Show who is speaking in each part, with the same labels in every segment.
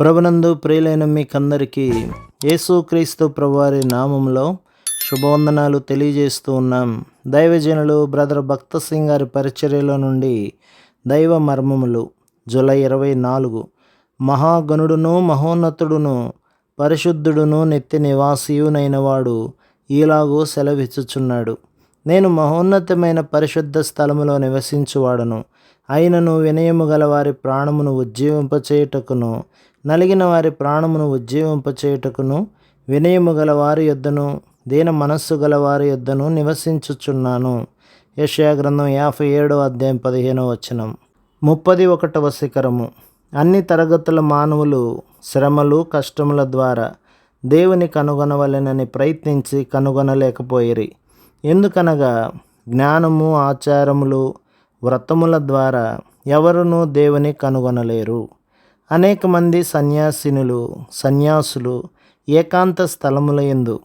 Speaker 1: ప్రభునందు ప్రియులైన మీకందరికీ యేసుక్రీస్తు ప్రభువారి నామంలో శుభవందనాలు తెలియజేస్తూ ఉన్నాం. దైవజనులు బ్రదర్ భక్త సింగ్ గారి పరిచర్యలో నుండి దైవ మర్మములు జూలై ఇరవై నాలుగు. మహాగణుడును మహోన్నతుడును పరిశుద్ధుడును నిత్య నివాసియునైన వాడు ఈలాగూ సెలవిచ్చుచున్నాడు. నేను మహోన్నతమైన పరిశుద్ధ స్థలములో నివసించువాడను. అయినను వినయము గల వారి ప్రాణమును ఉజ్జీవింపచేయుటకును నలిగిన వారి ప్రాణమును ఉజ్జీవింపచేయుటకును వినయము గల వారి యొద్దను దీన మనస్సు గల వారి యొద్దను నివసించుచున్నాను. యెషయా గ్రంథం యాభై ఏడో అధ్యాయం పదిహేనవ వచనం. ముప్పది ఒకటవ శిఖరము. అన్ని తరగతుల మానవులు శ్రమలు కష్టముల ద్వారా దేవుని కనుగొనవలెనని ప్రయత్నించి కనుగొనలేకపోయిరి. ఎందుకనగా జ్ఞానము ఆచారములు వ్రతముల ద్వారా ఎవరునూ దేవుని కనుగొనలేరు. అనేక మంది సన్యాసినులు సన్యాసులు ఏకాంత స్థలముల ఎందు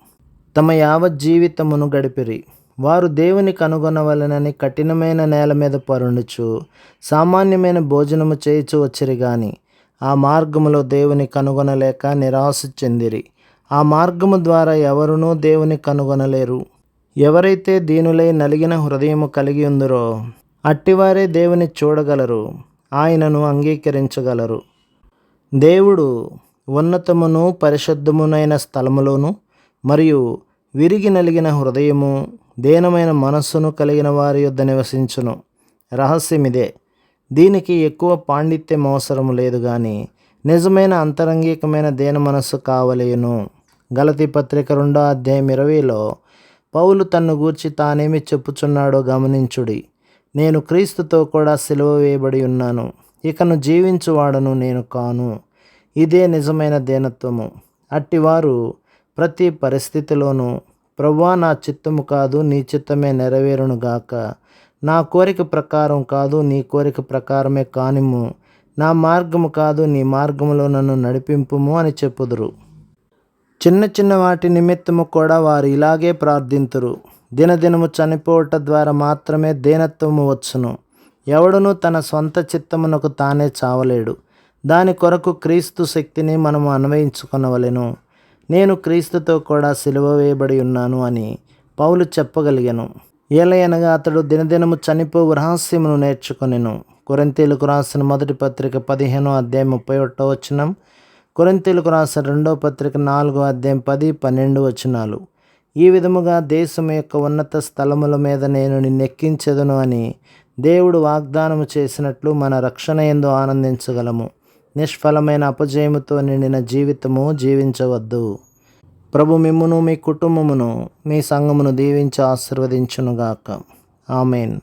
Speaker 1: తమ యావత్ జీవితమును గడిపిరి. వారు దేవుని కనుగొనవలనని కఠినమైన నేల మీద పరుండుచు సామాన్యమైన భోజనము చేయుచు వచ్చిరి గాని ఆ మార్గములో దేవుని కనుగొనలేక నిరాశ చెందిరి. ఆ మార్గము ద్వారా ఎవరునూ దేవుని కనుగొనలేరు. ఎవరైతే దీనులై నలిగిన హృదయము కలిగి ఉందరో అట్టివారే దేవుని చూడగలరు ఆయనను అంగీకరించగలరు. దేవుడు ఉన్నతమును పరిశుద్ధమునైన స్థలములోను మరియు విరిగి నలిగిన హృదయము దీనమైన మనస్సును కలిగిన వారి యొద్ద నివసించును. రహస్యమిదే దీనికి ఎక్కువ పాండిత్యం అవసరం లేదు కానీ నిజమైన అంతరంగికమైన దీన మనస్సు కావలేను. గలతి పత్రిక రెండో అధ్యాయం ఇరవైలో పౌలు తన్ను గూర్చి తానేమి చెప్పుచున్నాడో గమనించుడి. నేను క్రీస్తుతో కూడా సిలువ వేయబడి ఉన్నాను. ఇకను జీవించువాడను నేను కాను. ఇదే నిజమైన దీనత్వము. అట్టివారు ప్రతి పరిస్థితిలోనూ ప్రవ్వా నా చిత్తము కాదు నీ చిత్తమే నెరవేరును గాక. నా కోరిక ప్రకారం కాదు నీ కోరిక ప్రకారమే కానిము నా మార్గము కాదు నీ మార్గములో నన్ను నడిపింపుము అని చెప్పుదురు. చిన్న చిన్న వాటి నిమిత్తము కూడా వారు ఇలాగే ప్రార్థింతురు. దినదినము చనిపోవట ద్వారా మాత్రమే దీనత్వము వచ్చును. ఎవడునూ తన సొంత చిత్తమునకు తానే చావలేడు. దాని కొరకు క్రీస్తు శక్తిని మనము అన్వయించుకొనవలెను. నేను క్రీస్తుతో కూడా సిలువ వేయబడి ఉన్నాను అని పౌలు చెప్పగలిగాను. ఏలయనగా అతడు దినదినము చనిపోవు రహస్యమును నేర్చుకొనెను. కొరంతీలకు రాసిన మొదటి పత్రిక పదిహేనో అధ్యాయం ముప్పై ఒకటో వచనం కొరింతీలకు రాసిన రెండో పత్రిక నాలుగో అధ్యాయం పది పన్నెండు వచనాలు. ఈ విధముగా దేశం యొక్క ఉన్నత స్థలముల మీద నేను నిన్నెక్కించెదను అని దేవుడు వాగ్దానము చేసినట్లు మన రక్షణ ఎందు ఆనందించగలము. నిష్ఫలమైన అపజయముతో నిండిన జీవితము జీవించవద్దు. ప్రభు మిమ్మును మీ కుటుంబమును మీ సంఘమును దీవించి ఆశీర్వదించునుగాక. ఆమెన్.